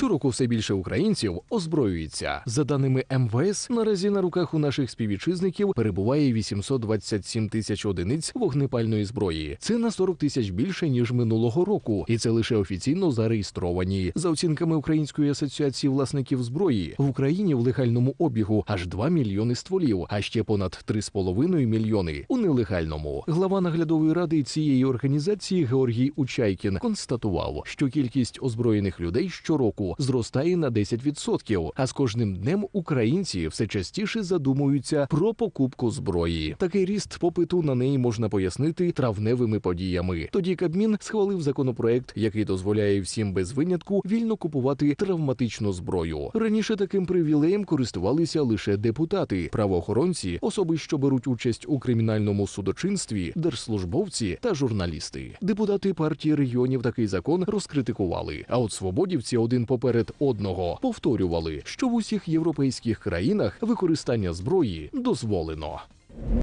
Щороку все більше українців озброюється. За даними МВС, наразі на руках у наших співвітчизників перебуває 827 тисяч одиниць вогнепальної зброї. Це на 40 тисяч більше ніж минулого року, і це лише офіційно зареєстровані. За оцінками Української асоціації власників зброї в Україні в легальному обігу аж 2 мільйони стволів, а ще понад 3,5 мільйони у нелегальному. Глава наглядової ради цієї організації Георгій Учайкін констатував, що кількість озброєних людей щороку зростає на 10%, а з кожним днем українці все частіше задумуються про покупку зброї. Такий ріст попиту на неї можна пояснити травневими подіями. Тоді Кабмін схвалив законопроект, який дозволяє всім без винятку вільно купувати травматичну зброю. Раніше таким привілеєм користувалися лише депутати, правоохоронці, особи, що беруть участь у кримінальному судочинстві, держслужбовці та журналісти. Депутати партії регіонів такий закон розкритикували. А от свободівці один поперед одного повторювали, що в усіх європейських країнах використання зброї дозволено.